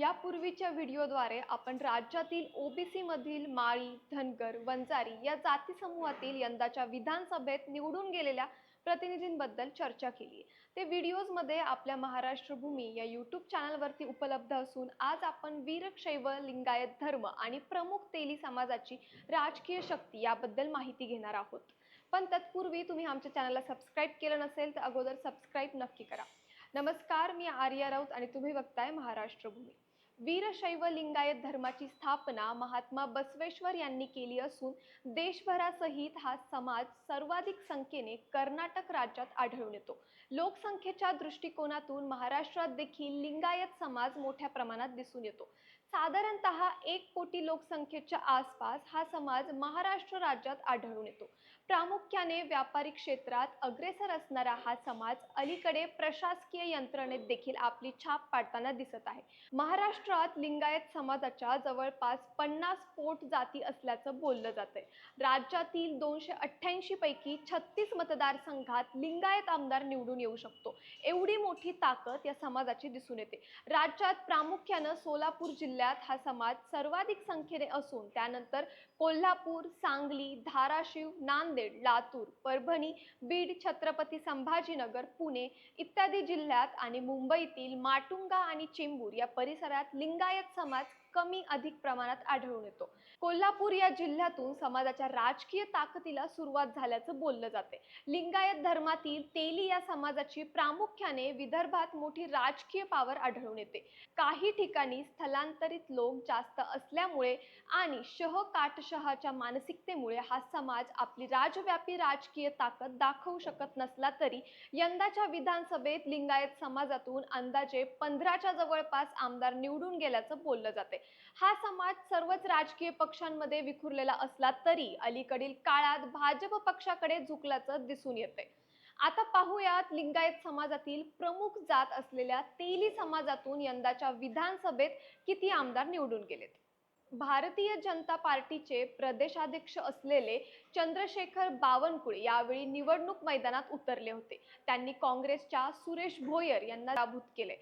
यापूर्वीच्या व्हिडिओद्वारे आपण राज्यातील ओबीसी मधील माळी धनगर वंजारी या जाती समूहातील यंदाच्या विधानसभेत निवडून गेलेल्या प्रतिनिधींबद्दल चर्चा केली. ते व्हिडिओजमध्ये आपल्या महाराष्ट्र भूमी या यूट्यूब चॅनलवरती उपलब्ध असून आज आपण वीरशैव लिंगायत धर्म आणि प्रमुख तेली समाजाची राजकीय शक्ती याबद्दल माहिती घेणार आहोत. पण तत्पूर्वी तुम्ही आमच्या चॅनलला सबस्क्राईब केलं नसेल तर अगोदर सबस्क्राईब नक्की करा. नमस्कार मी आर्या राऊत आणि तुम्ही बघताय महाराष्ट्र भूमी वीरशैव लिंगायत धर्माची स्थापना महात्मा बसवेश्वर यांनी केली असून देशभरासहित हा समाज सर्वाधिक संख्येने कर्नाटक राज्यात आढळून येतो. लोकसंख्येच्या दृष्टिकोनातून महाराष्ट्रात देखील लिंगायत समाज मोठ्या प्रमाणात दिसून येतो. साधारणतः एक कोटी लोकसंख्येच्या आसपास हा समाज महाराष्ट्र राज्यात आढळून येतो. प्रामुख्याने व्यापारी क्षेत्रात अग्रेसर असणारा हा समाज अलीकडे प्रशासकीय यंत्रणेत देखील आपली छाप पाडताना दिसत आहे. महाराष्ट्र महाराष्ट्रात लिंगायत समाजाच्या जवळपास पन्नास पोट जाती असल्याचं बोललं जातंय. राज्यातील दोनशे अठ्ठ्याऐंशी पैकी छत्तीस मतदारसंघात लिंगायत आमदार निवडून येऊ शकतो. एवढी मोठी ताकद या समाजाची दिसून येते. राज्यात प्रामुख्यानं सोलापूर जिल्ह्यात हा समाज सर्वाधिक संख्येने असून त्यानंतर कोल्हापूर सांगली धाराशिव नांदेड लातूर परभणी बीड छत्रपती संभाजीनगर पुणे इत्यादी जिल्ह्यात आणि मुंबईतील माटुंगा आणि चेंबूर या परिसरात लिंगायत समाज कमी अधिक प्रमाणात आढळून येतो. कोल्हापूर या जिल्ह्यातून समाजाच्या राजकीय ताकदीला सुरुवात झाल्याचं बोललं जाते. लिंगायत धर्मातील तेली या समाजाची प्रामुख्याने विदर्भात मोठी राजकीय पावर आढळून येते. काही ठिकाणी स्थलांतरित लोक जास्त असल्यामुळे आणि शह काटशहाच्या मानसिकतेमुळे हा समाज आपली राजव्यापी राजकीय ताकद दाखवू शकत नसला तरी यंदाच्या विधानसभेत लिंगायत समाजातून अंदाजे पंधराच्या जवळपास आमदार निवडून गेल्याचं बोललं जाते. हा समाज सर्वच राजकीय पक्षांमध्ये विखुरलेला असला तरी अलीकडील काळात भाजप पक्षाकडे झुकल्याचं दिसून येते आता पाहूयात लिंगायत समाजातील प्रमुख जात असलेल्या तेली समाजातून यंदाच्या विधानसभेत किती आमदार निवडून गेलेत? भारतीय जनता पार्टीचे प्रदेशाध्यक्ष असलेले चंद्रशेखर बावनकुळे यावेळी निवडणूक मैदानात उतरले होते. त्यांनी काँग्रेसच्या सुरेश भोयर यांना पराभूत केले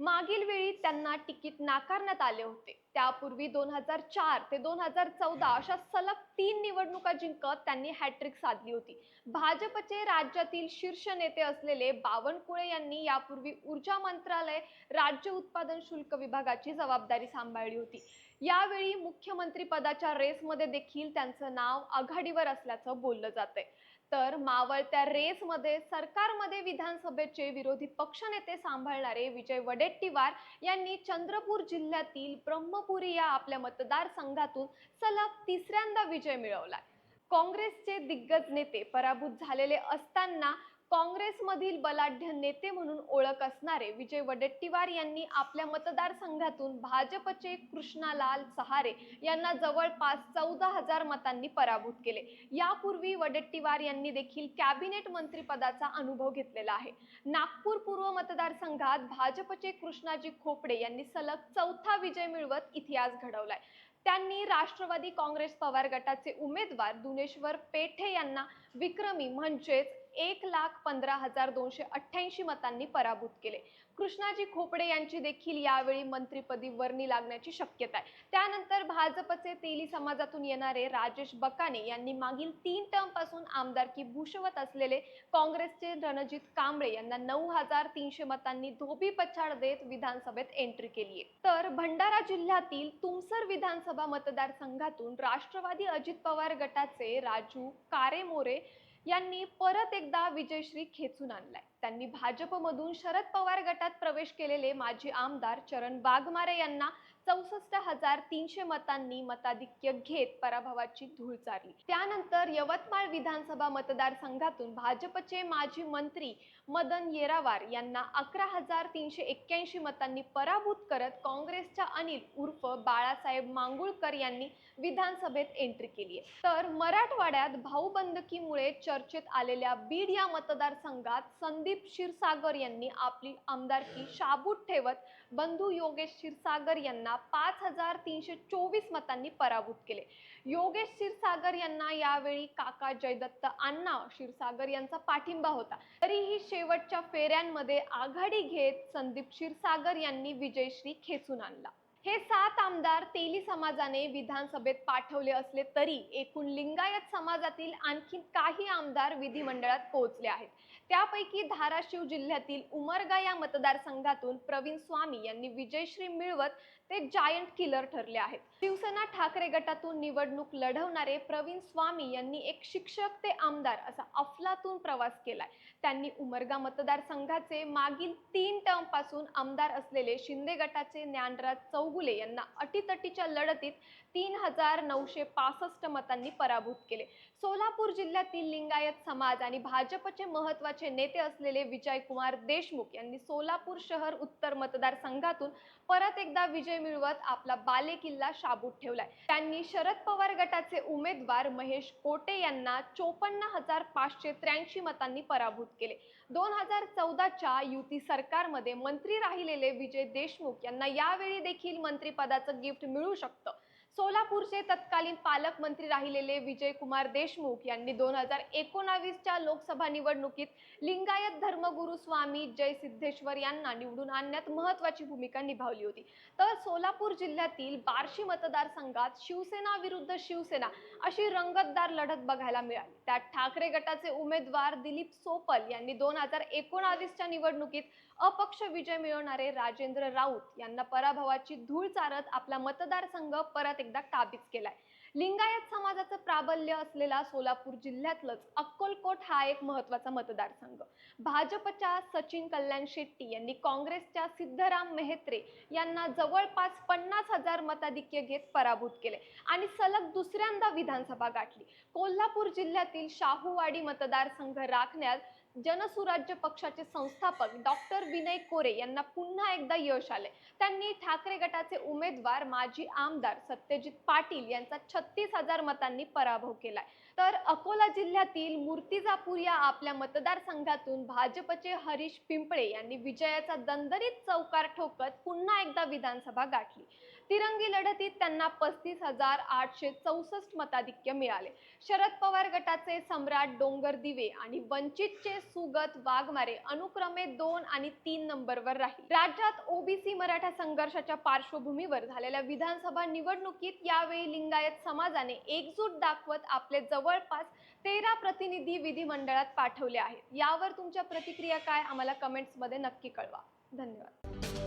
मागील वेळी त्यांना तिकीट नाकारण्यात आले होते. त्यापूर्वी दोन हजार चार ते दोन हजार चौदा अशा सलग तीन निवडणुका जिंकत त्यांनी हॅट्रिक साधली होती. भाजपचे राज्यातील शीर्ष नेते असलेले बावनकुळे यांनी यापूर्वी ऊर्जा मंत्रालय राज्य उत्पादन शुल्क विभागाची जबाबदारी सांभाळली होती. यावेळी मुख्यमंत्री पदाच्या रेसमध्ये देखील त्यांचं नाव आघाडीवर असल्याचं बोललं जातंय. तर मावळत्या रेसमध्ये सरकारमध्ये विधानसभेचे विरोधी पक्षनेते सांभाळणारे विजय वडेट्टीवार यांनी चंद्रपूर जिल्ह्यातील ब्रह्मपुरी या आपल्या मतदारसंघातून सलग तिसऱ्यांदा विजय मिळवलाय. काँग्रेसचे दिग्गज नेते पराभूत झालेले असताना काँग्रेसमधील बलाढ्य नेते म्हणून ओळख असणारे विजय वडेट्टीवार यांनी आपल्या मतदारसंघातून भाजपचे कृष्णालाल सहारे यांना जवळपास चौदा हजार मतांनी पराभूत केले. यापूर्वी वडेट्टीवार यांनी देखील कॅबिनेट मंत्रीपदाचा अनुभव घेतलेला आहे. नागपूर पूर्व मतदारसंघात भाजपचे कृष्णाजी खोपडे यांनी सलग चौथा विजय मिळवत इतिहास घडवलाय. त्यांनी राष्ट्रवादी काँग्रेस पवार गटाचे उमेदवार दुनेश्वर पेठे यांना विक्रमी म्हणजेच एक लाख पंधरा हजार दोनशे अठ्ठ्याऐंशी मतांनी पराभूत केले. कृष्णाजी खोपडे यांची देखील यावेळी मंत्रिपदी वर्णी लागण्याची शक्यता आहे. त्यानंतर भाजपचे तेली समाजातून येणारे राजेश बकाने यांनी मागील तीन टर्मपासून आमदारकी भूषवत असलेले काँग्रेसचे रणजित कांबळे यांना नऊ हजार तीनशे मतांनी धोबी पछाड देत विधानसभेत एंट्री केली आहे. तर भंडारा जिल्ह्यातील तुमसर विधानसभा मतदारसंघातून राष्ट्रवादी अजित पवार गटाचे राजू कारेमोरे यांनी परत एकदा विजयश्री खेचून आणलाय. त्यांनी भाजपमधून शरद पवार गटात प्रवेश केलेले माजी आमदार चरण वाघमारे यांना चौसष्ट हजार तीनशे मतांनी मताधिक्य घेत पराभवाची धूळ चारली. त्यानंतर यवतमाळ विधानसभा मतदारसंघातून भाजपचे माजी मंत्री मदन येरावार यांना अकरा हजार तीनशे एक्क्याऐंशी मतांनी पराभूत करत काँग्रेसच्या अनिल उर्फ बाळासाहेब मांगुळकर यांनी विधानसभेत एंट्री केली आहे. तर मराठवाड्यात भाऊबंदकीमुळे चर्चेत आलेल्या बीड या मतदारसंघात संदीप क्षीरसागर यांनी आपली आमदारकी शाबूत ठेवत बंधू योगेश क्षीरसागर यांना पाच हजार तीनशे चोवीस मतांनी पराभूत केले. योगेश क्षीरसागर यांना यावेळी काका जयदत्त अण्णा क्षीरसागर यांचा पाठिंबा होता. तरीही शेवटच्या फेऱ्यांमध्ये आघाडी घेत संदीप क्षीरसागर यांनी विजयश्री खेचून आणला. हे सात आमदार तेली समाजाने विधानसभेत पाठवले असले तरी एकूण लिंगायत समाजातील आणखी काही आमदार विधिमंडळात पोहोचले आहेत. त्यापैकी धाराशिव जिल्ह्यातील उमरगा या मतदारसंघातून प्रवीण स्वामी यांनी विजयश्री मिळवत ते जायंट किलर ठरले आहेत. शिवसेना ठाकरे गटातून निवडणूक लढवणारे प्रवीण स्वामी यांनी एक शिक्षक ते आमदार असा अफलातून प्रवास केलाय. त्यांनी उमरगा मतदारसंघाचे मागील तीन टर्मपासून आमदार असलेले शिंदे गटाचे ज्ञानराज चौगुले यांना अटीतटीच्या लढतीत तीन हजार नऊशे पासष्ट मतांनी पराभूत केले. सोलापूर जिल्ह्यातील लिंगायत समाज आणि भाजपचे महत्त्वाचे नेते असलेले विजयकुमार देशमुख यांनी सोलापूर शहर उत्तर मतदारसंघातून परत एकदा विजय मिळवत आपला बालेकिल्ला शाबूत ठेवलाय. त्यांनी शरद पवार गटाचे उमेदवार महेश कोटे यांना चोपन्न हजार पाचशे त्र्याऐंशी मतांनी पराभूत केले. दोन हजार चौदाच्या युती सरकारमध्ये मंत्री राहिलेले विजय देशमुख यांना यावेळी देखील मंत्रीपदाचं गिफ्ट मिळू शकतं. सोलापूरचे तत्कालीन पालकमंत्री राहिलेले विजयकुमार देशमुख यांनी दोन हजार एकोणावीसच्या लोकसभा निवडणुकीत लिंगायत धर्मगुरू स्वामी जय सिद्धेश्वर यांना निवडून आणण्यात महत्वाची भूमिका निभावली होती. तर सोलापूर जिल्ह्यातील बार्शी मतदारसंघात शिवसेना विरुद्ध शिवसेना अशी रंगतदार लढत बघायला मिळाली. त्यात ठाकरे गटाचे उमेदवार दिलीप सोपल यांनी दोन हजार एकोणावीसच्या निवडणुकीत अपक्ष विजय मिळवणारे राजेंद्र राऊत यांना पराभवाची धूळ चारत आपला मतदारसंघ परत परत एकदा काबीज केलाय. लिंगायत समाजाचं प्राबल्य असलेला सोलापूर जिल्ह्यातलंच अक्कलकोट हा एक महत्त्वाचा मतदारसंघ. भाजपच्या सचिन कल्याण शेट्टी यांनी काँग्रेसच्या सिद्धराम मेहत्रे यांना जवळपास पन्नास हजार मताधिक्य घेत पराभूत केले आणि सलग दुसऱ्यांदा विधानसभा गाठली. कोल्हापूर जिल्ह्यातील शाहूवाडी मतदारसंघ राखण्यात जनसुराज्य पक्षाचे संस्थापक डॉक्टर विनय कोरे यांना पुन्हा एकदा यश आले त्यांनी ठाकरे गटाचे उमेदवार माजी आमदार सत्यजित पाटील यांचा छत्तीस हजार मतांनी पराभव केलाय. तर अकोला जिल्ह्यातील मूर्तिजापूर या आपल्या मतदारसंघातून भाजपचे हरीश पिंपळे यांनी विजयाचा दणदणीत चौकार ठोकत पुन्हा एकदा विधानसभा गाठली. तिरंगी लढतीत त्यांना पस्तीस हजार आठशे चौसष्ट मताधिक्य मिळाले. शरद पवार गटाचे सम्राट डोंगर दिवे आणि वंचितचे सुगत वाघमारे अनुक्रमे दोन आणि तीन नंबरवर राहील. राज्यात ओबीसी मराठा संघर्षाच्या पार्श्वभूमीवर झालेल्या विधानसभा निवडणुकीत यावेळी लिंगायत समाजाने एकजूट दाखवत आपले जवळपास तेरा प्रतिनिधी विधिमंडळात पाठवले आहेत. यावर तुमच्या प्रतिक्रिया काय? आम्हाला कमेंट्समध्ये नक्की कळवा. धन्यवाद.